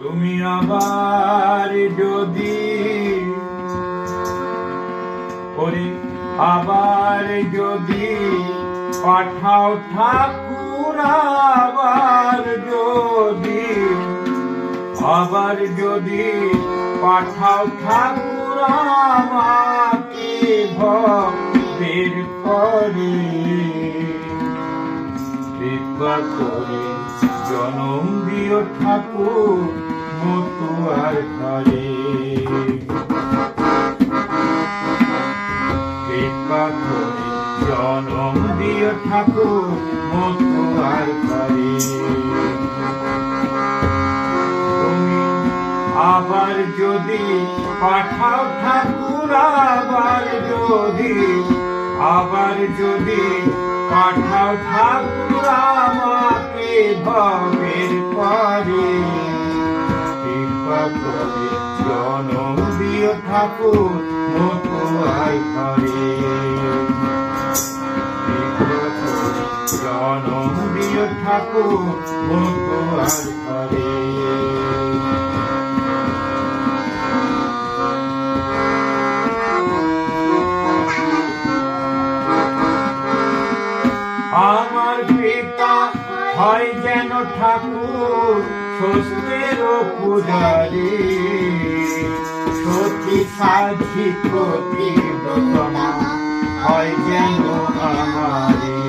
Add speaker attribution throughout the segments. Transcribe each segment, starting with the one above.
Speaker 1: তুমি আবার যদি ওরে আবার যদি পাঠাও ঠাকুর, আবার যদি আবার যদি পাঠাও ঠাকুর, আমাকে বের করে। কৃপা করে জনম দিও ঠাকুর মতুয়ার ঘরে। কৃপা করে জনম দিও ঠাকুর মতুয়ার ঘরে। তুমি আবার যদি পাঠাও ঠাকুর, আবার যদি আবার যদি পাঠাও ঠাকুর ঠাকুর মতুয়াই ঘরে জনম দিও ঠাকুর মতুয়ার ঘরে আমার পিতা হয় যেন ঠাকুর স্বস্তের পূজারি। সতী সাধি প্রতি ব্রতমা হয় যেন আমারি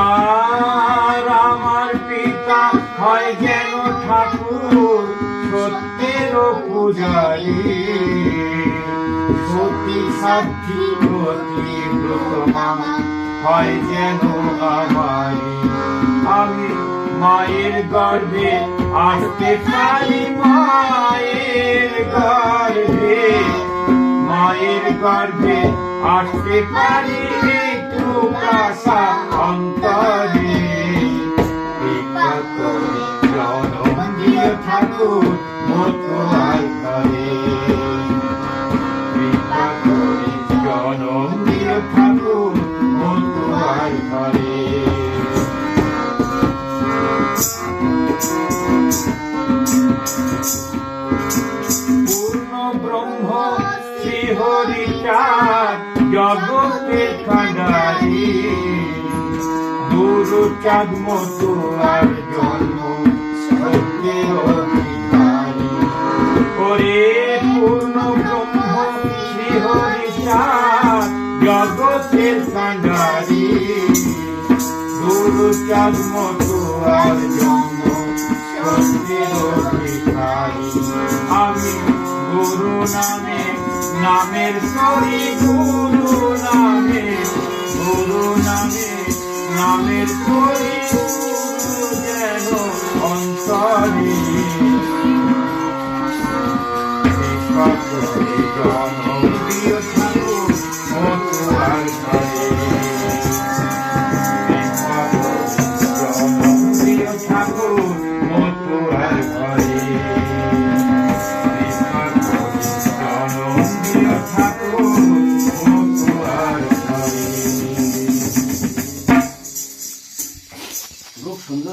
Speaker 1: আর আমার পিতা হয় যেন ঠাকুর সত্যের পূজারি সতী আমারি আমি মায়ের গর্ভে আসতে পারি মায়ের গর্ভে। মায়ের গর্ভে আসতে পারি একটু কাশা অন্তরে। হরিচার জগতের কান্ডারি গুরু চাঁদ মতো আর জন্ম, সত্যের ওরে পূর্ণ ব্রহ্ম শ্রী হরিচার জগতের কান্ডারি গুরু চাঁদ মতো আর জন্ম, সত্যের আমি গুরু নামে নামের সরি গুরু নামে গুরু নামে, নামের সরি গুরু যেন অন্তরে। জনপ্রিয় ঠাকুর মতুয়ার জনপ্রিয় ঠাকুর